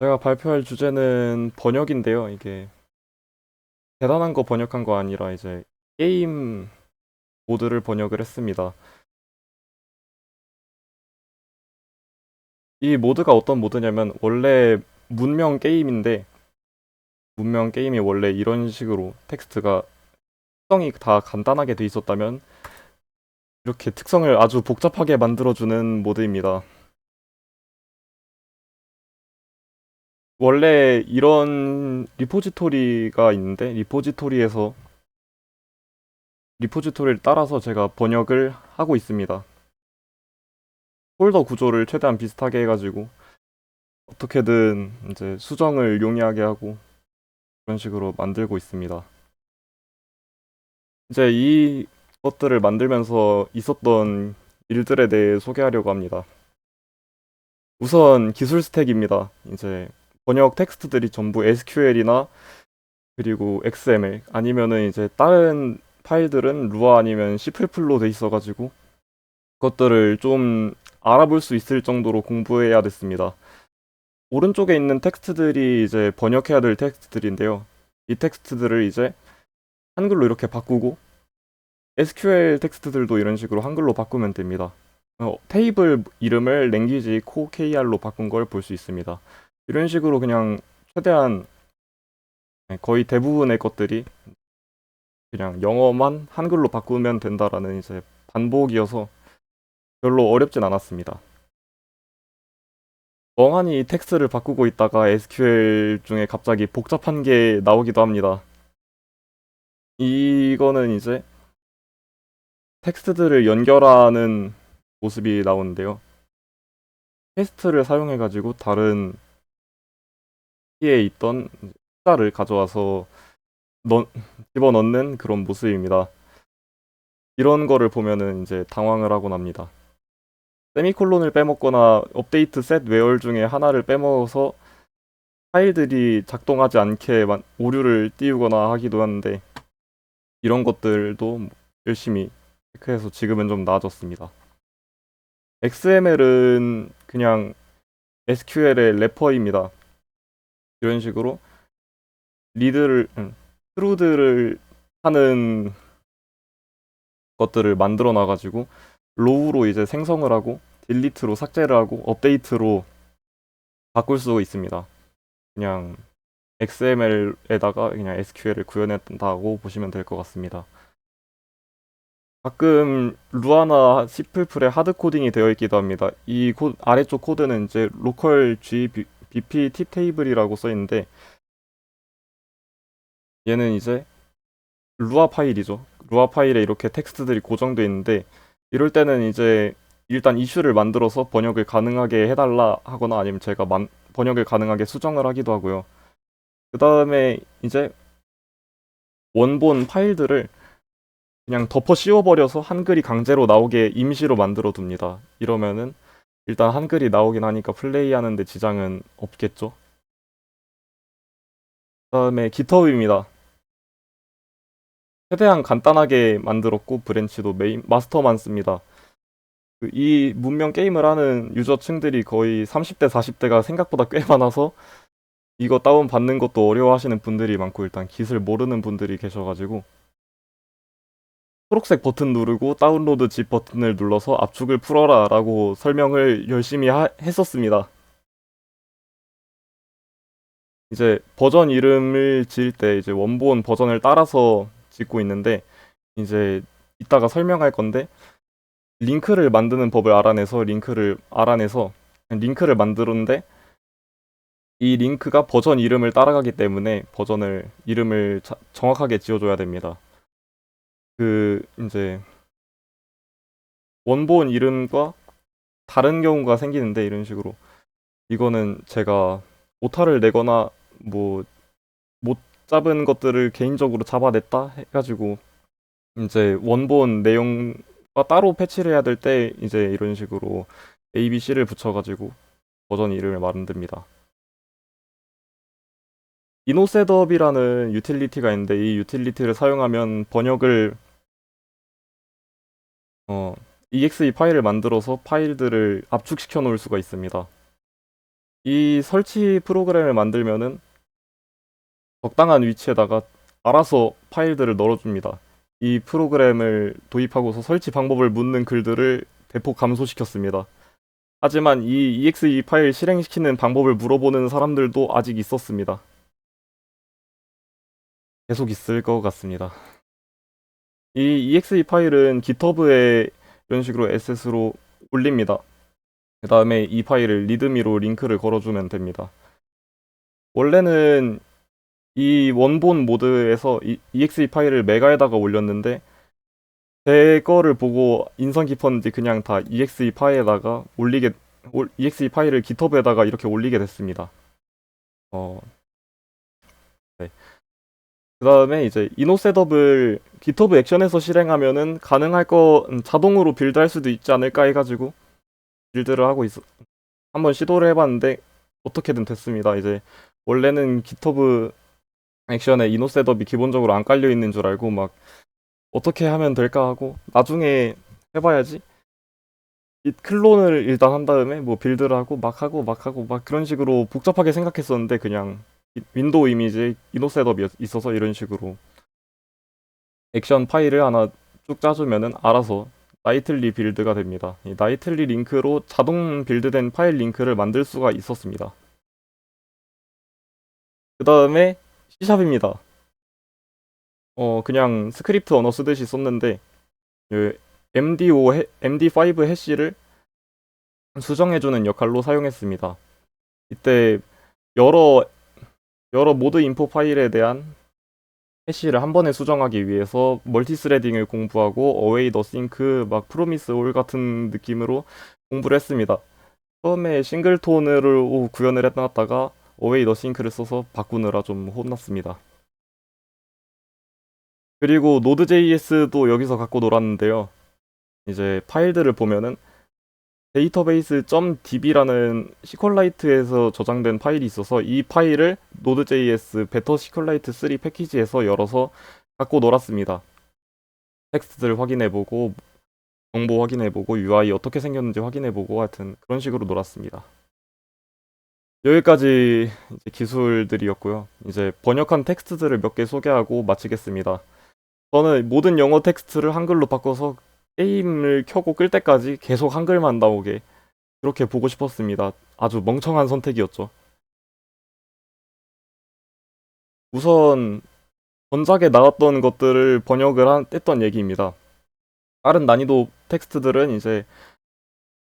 제가 발표할 주제는 번역인데요. 이게 대단한 거 번역한 거 아니라 이제 게임 모드를 번역을 했습니다. 이 모드가 어떤 모드냐면 원래 문명 게임인데 문명 게임이 원래 이런 식으로 텍스트가 특성이 다 간단하게 돼 있었다면 이렇게 특성을 아주 복잡하게 만들어주는 모드입니다. 원래 이런 리포지토리가 있는데 리포지토리에서 리포지토리를 따라서 제가 번역을 하고 있습니다. 폴더 구조를 최대한 비슷하게 해가지고 어떻게든 이제 수정을 용이하게 하고 그런 식으로 만들고 있습니다. 이제 이 것들을 만들면서 있었던 일들에 대해 소개하려고 합니다. 우선 기술 스택입니다. 이제 번역 텍스트들이 전부 SQL이나 그리고 XML 아니면은 이제 다른 파일들은 루아 아니면 C++로 돼 있어가지고 그것들을 좀 알아볼 수 있을 정도로 공부해야 됐습니다. 오른쪽에 있는 텍스트들이 이제 번역해야 될 텍스트들인데요. 이 텍스트들을 이제 한글로 이렇게 바꾸고 SQL 텍스트들도 이런 식으로 한글로 바꾸면 됩니다. 어, 테이블 이름을 랭귀지 코 KR로 바꾼 걸 볼 수 있습니다. 이런 식으로 그냥 최대한 네, 거의 대부분의 것들이 그냥 영어만 한글로 바꾸면 된다라는 이제 반복이어서 별로 어렵진 않았습니다. 멍하니 텍스트를 바꾸고 있다가 SQL 중에 갑자기 복잡한 게 나오기도 합니다. 이거는 이제 텍스트들을 연결하는 모습이 나오는데요. 테스트를 사용해가지고 다른 키에 있던 숫자를 가져와서 넣, 집어넣는 그런 모습입니다. 이런 거를 보면은 이제 당황을 하곤 합니다. 세미콜론을 빼먹거나 업데이트 셋 웨얼 중에 하나를 빼먹어서 파일들이 작동하지 않게 만- 오류를 띄우거나 하기도 하는데 이런 것들도 열심히 체크해서 지금은 좀 나아졌습니다. XML은 그냥 SQL의 래퍼입니다. 이런 식으로 리드를 음, 트루드를 하는 것들을 만들어 놔가지고 로우로 이제 생성을 하고 딜리트로 삭제를 하고 업데이트로 바꿀 수 있습니다. 그냥 XML에다가 그냥 SQL을 구현했다고 보시면 될 것 같습니다. 가끔 루아나 C++에 하드 코딩이 되어 있기도 합니다. 이 코, 아래쪽 코드는 이제 로컬 G BP 팁 테이블이라고 써 있는데 얘는 이제 루아 파일이죠. 루아 파일에 이렇게 텍스트들이 고정되어 있는데 이럴 때는 이제 일단 이슈를 만들어서 번역을 가능하게 해달라 하거나 아니면 제가 만, 번역을 가능하게 수정을 하기도 하고요. 그 다음에 이제 원본 파일들을 그냥 덮어 씌워버려서 한글이 강제로 나오게 임시로 만들어 둡니다. 이러면은 일단 한글이 나오긴 하니까 플레이하는데 지장은 없겠죠. 그 다음에 깃허브입니다. 최대한 간단하게 만들었고 브랜치도 메인 마스터만 씁니다. 그이 문명 게임을 하는 유저층들이 거의 30대 40대가 생각보다 꽤 많아서 이거 다운 받는 것도 어려워하시는 분들이 많고 일단 기술 모르는 분들이 계셔가지고 초록색 버튼 누르고 다운로드 집 버튼을 눌러서 압축을 풀어라 라고 설명을 열심히 하- 했었습니다. 이제 버전 이름을 지을 때 이제 원본 버전을 따라서 짓고 있는데 이제 이따가 설명할 건데 링크를 만드는 법을 알아내서 링크를 알아내서 링크를 만드는데 이 링크가 버전 이름을 따라가기 때문에 버전을 이름을 자- 정확하게 지어줘야 됩니다. 그 이제 원본 이름과 다른 경우가 생기는데 이런 식으로 이거는 제가 오타를 내거나 뭐 못 잡은 것들을 개인적으로 잡아냈다 해가지고 이제 원본 내용과 따로 패치를 해야 될 때 이제 이런 식으로 A, B, C를 붙여가지고 버전 이름을 만듭니다. 이노셋업이라는 유틸리티가 있는데 이 유틸리티를 사용하면 번역을 어, exe 파일을 만들어서 파일들을 압축시켜 놓을 수가 있습니다. 이 설치 프로그램을 만들면은 적당한 위치에다가 알아서 파일들을 넣어줍니다. 이 프로그램을 도입하고서 설치 방법을 묻는 글들을 대폭 감소시켰습니다. 하지만 이 exe 파일 실행시키는 방법을 물어보는 사람들도 아직 있었습니다. 계속 있을 것 같습니다. 이 exe 파일은 GitHub에 이런 식으로 SS로 올립니다. 그 다음에 이 파일을 리드미로 링크를 걸어주면 됩니다. 원래는 이 원본 모드에서 이 exe 파일을 메가에다가 올렸는데 제 거를 보고 인상 깊었는지 그냥 다 exe 파일에다가 올리게 올- exe 파일을 GitHub에다가 이렇게 올리게 됐습니다. 어, 네. 그 다음에 이제 이노 셋업을 GitHub 액션에서 실행하면은 가능할 거 음, 자동으로 빌드할 수도 있지 않을까 해가지고 빌드를 하고 있어 한번 시도를 해봤는데 어떻게든 됐습니다. 이제 원래는 GitHub 액션에 이노 셋업이 기본적으로 안 깔려 있는 줄 알고 막 어떻게 하면 될까 하고 나중에 해봐야지 이 클론을 일단 한 다음에 뭐 빌드를 하고 막 하고 막 하고 막 그런 식으로 복잡하게 생각했었는데 그냥 이- 윈도우 이미지에 이노 셋업이 있어서 이런 식으로 액션 파일을 하나 쭉 짜주면은 알아서 나이틀리 빌드가 됩니다. 이 나이틀리 링크로 자동 빌드된 파일 링크를 만들 수가 있었습니다. 그 다음에 C샵입니다. 어, 그냥 스크립트 언어 쓰듯이 썼는데, 그 MD5, 해- MD5 해시를 수정해주는 역할로 사용했습니다. 이때 여러, 여러 모드 인포 파일에 대한 해시를 한 번에 수정하기 위해서 멀티스레딩을 공부하고 어웨이 더 싱크 막 프로미스 올 같은 느낌으로 공부를 했습니다. 처음에 싱글톤으로 구현을 해놨다가 어웨이 더 싱크를 써서 바꾸느라 좀 혼났습니다. 그리고 노드.js도 여기서 갖고 놀았는데요. 이제 파일들을 보면은 데이터베이스 .db라는 시퀄라이트에서 저장된 파일이 있어서 이 파일을 노드.js 베터 시퀄라이트 3 패키지에서 열어서 갖고 놀았습니다. 텍스트들 확인해보고 정보 확인해보고 UI 어떻게 생겼는지 확인해보고 하여튼 그런 식으로 놀았습니다. 여기까지 이제 기술들이었고요. 이제 번역한 텍스트들을 몇 개 소개하고 마치겠습니다. 저는 모든 영어 텍스트를 한글로 바꿔서 게임을 켜고 끌 때까지 계속 한글만 나오게 그렇게 보고 싶었습니다. 아주 멍청한 선택이었죠. 우선 전작에 나왔던 것들을 번역을 한, 했던 얘기입니다. 다른 난이도 텍스트들은 이제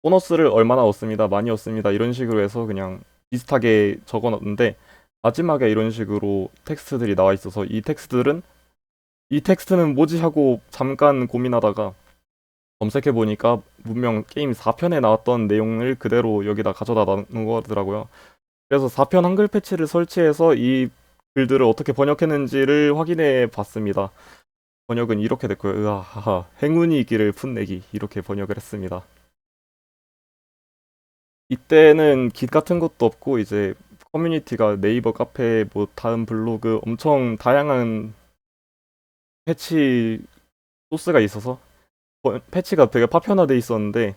보너스를 얼마나 얻습니다. 많이 얻습니다. 이런 식으로 해서 그냥 비슷하게 적어놨는데 마지막에 이런 식으로 텍스트들이 나와 있어서 이 텍스트들은 이 텍스트는 뭐지 하고 잠깐 고민하다가 검색해 보니까 분명 게임 4편에 나왔던 내용을 그대로 여기다 가져다 놓은 거더라고요. 그래서 4편 한글 패치를 설치해서 이 글들을 어떻게 번역했는지를 확인해 봤습니다. 번역은 이렇게 됐고요. 으아하하 행운이 있기를 풋내기 이렇게 번역을 했습니다. 이때는 깃 같은 것도 없고 이제 커뮤니티가 네이버 카페 뭐 다음 블로그 엄청 다양한 패치 소스가 있어서 번- 패치가 되게 파편화돼 있었는데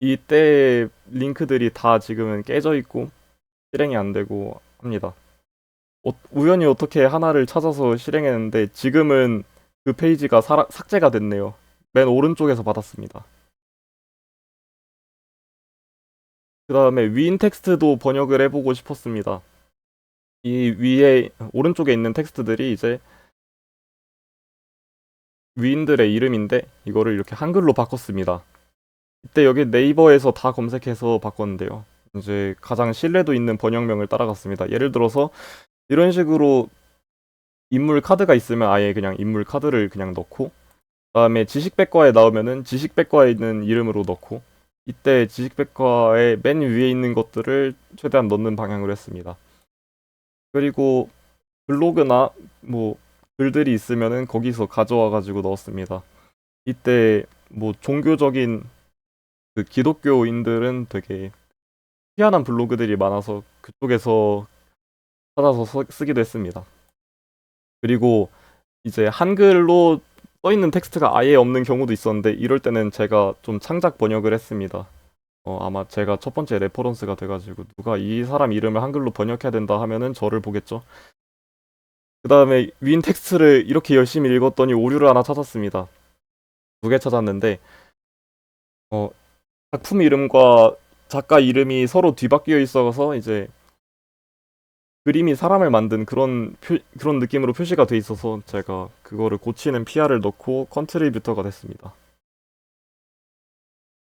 이때 링크들이 다 지금은 깨져 있고 실행이 안 되고 합니다. 어- 우연히 어떻게 하나를 찾아서 실행했는데 지금은 그 페이지가 사라- 삭제가 됐네요. 맨 오른쪽에서 받았습니다. 그 다음에 위인 텍스트도 번역을 해보고 싶었습니다. 이 위에 오른쪽에 있는 텍스트들이 이제 위인들의 이름인데 이거를 이렇게 한글로 바꿨습니다. 이때 여기 네이버에서 다 검색해서 바꿨는데요. 이제 가장 신뢰도 있는 번역명을 따라갔습니다. 예를 들어서 이런 식으로 인물 카드가 있으면 아예 그냥 인물 카드를 그냥 넣고 그다음에 지식백과에 나오면은 지식백과에 있는 이름으로 넣고 이때 지식백과의 맨 위에 있는 것들을 최대한 넣는 방향으로 했습니다. 그리고 블로그나 뭐 글들이 있으면은 거기서 가져와 가지고 넣었습니다. 이때 뭐 종교적인 그 기독교인들은 되게 희한한 블로그들이 많아서 그쪽에서 찾아서 써- 쓰기도 했습니다. 그리고 이제 한글로 써 있는 텍스트가 아예 없는 경우도 있었는데 이럴 때는 제가 좀 창작 번역을 했습니다. 어, 아마 제가 첫 번째 레퍼런스가 돼가지고 누가 이 사람 이름을 한글로 번역해야 된다 하면은 저를 보겠죠. 그 다음에 윈 텍스트를 이렇게 열심히 읽었더니 오류를 하나 찾았습니다. 두 개 찾았는데 어, 작품 이름과 작가 이름이 서로 뒤바뀌어 있어서 이제 그림이 사람을 만든 그런 표, 그런 느낌으로 표시가 돼 있어서 제가 그거를 고치는 PR을 넣고 컨트리뷰터가 됐습니다.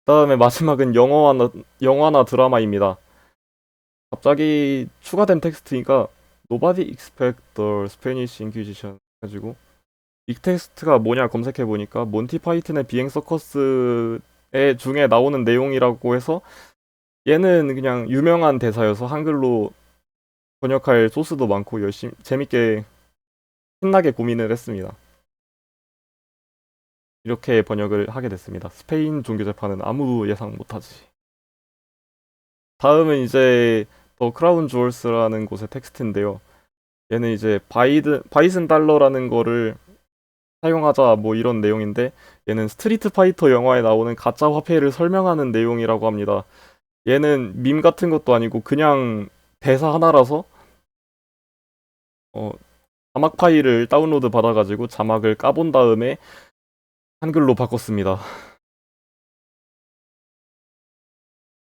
그다음에 마지막은 영화나 영화나 드라마입니다. 갑자기 추가된 텍스트니까 Nobody expect the Spanish Inquisition 가지고 이 텍스트가 뭐냐 검색해 보니까 몬티 파이튼의 비행 서커스의 중에 나오는 내용이라고 해서 얘는 그냥 유명한 대사여서 한글로 번역할 소스도 많고 열심히 재밌게 신나게 고민을 했습니다. 이렇게 번역을 하게 됐습니다. 스페인 종교 재판은 아무도 예상 못하지. 다음은 이제 더 크라운 주얼스라는 곳의 텍스트인데요. 얘는 이제 바이드 바이슨 달러라는 거를 사용하자 뭐 이런 내용인데 얘는 스트리트 파이터 영화에 나오는 가짜 화폐를 설명하는 내용이라고 합니다. 얘는 밈 같은 것도 아니고 그냥 대사 하나라서 어 자막 파일을 다운로드 받아가지고 자막을 까본 다음에 한글로 바꿨습니다.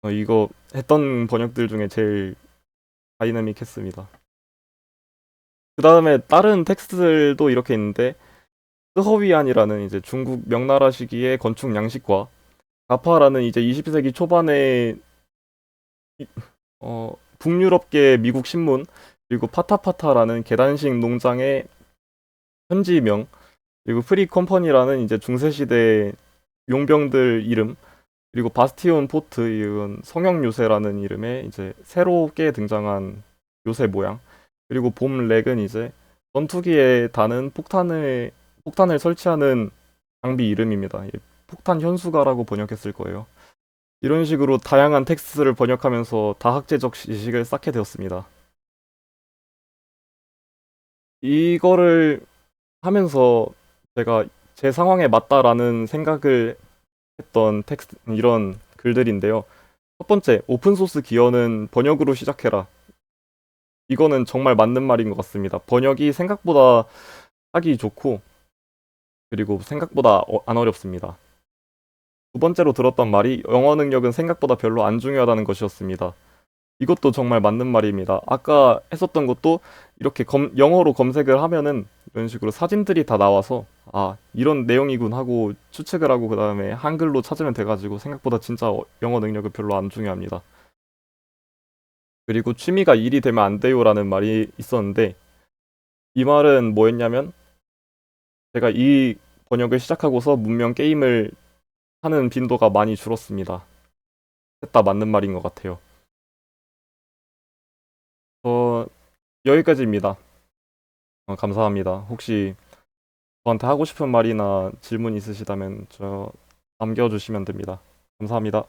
어, 이거 했던 번역들 중에 제일 다이나믹했습니다. 그 다음에 다른 텍스트들도 이렇게 있는데 스허위안이라는 이제 중국 명나라 시기의 건축 양식과 가파라는 이제 20세기 초반에 이- 어, 북유럽계 미국 신문 그리고 파타파타라는 계단식 농장의 현지명 그리고 프리 컴퍼니라는 이제 중세시대 용병들 이름 그리고 바스티온 포트 이런 성형 요새라는 이름의 이제 새롭게 등장한 요새 모양 그리고 봄 렉은 이제 전투기에 다는 폭탄을 폭탄을 설치하는 장비 이름입니다. 이 폭탄 현수가라고 번역했을 거예요. 이런 식으로 다양한 텍스트를 번역하면서 다학제적 지식을 쌓게 되었습니다. 이거를 하면서 제가 제 상황에 맞다라는 생각을 했던 텍스트 이런 글들인데요. 첫 번째, 오픈 소스 기여는 번역으로 시작해라. 이거는 정말 맞는 말인 것 같습니다. 번역이 생각보다 하기 좋고 그리고 생각보다 어- 안 어렵습니다. 두 번째로 들었던 말이 영어 능력은 생각보다 별로 안 중요하다는 것이었습니다. 이것도 정말 맞는 말입니다. 아까 했었던 것도 이렇게 검- 영어로 검색을 하면은 이런 식으로 사진들이 다 나와서 아 이런 내용이군 하고 추측을 하고 그 다음에 한글로 찾으면 돼가지고 생각보다 진짜 어- 영어 능력은 별로 안 중요합니다. 그리고 취미가 일이 되면 안 돼요라는 말이 있었는데 이 말은 뭐였냐면 제가 이 번역을 시작하고서 문명 게임을 하는 빈도가 많이 줄었습니다. 셋 다 맞는 말인 것 같아요. 어, 여기까지입니다. 어, 감사합니다. 혹시 저한테 하고 싶은 말이나 질문 있으시다면 저 남겨주시면 됩니다. 감사합니다.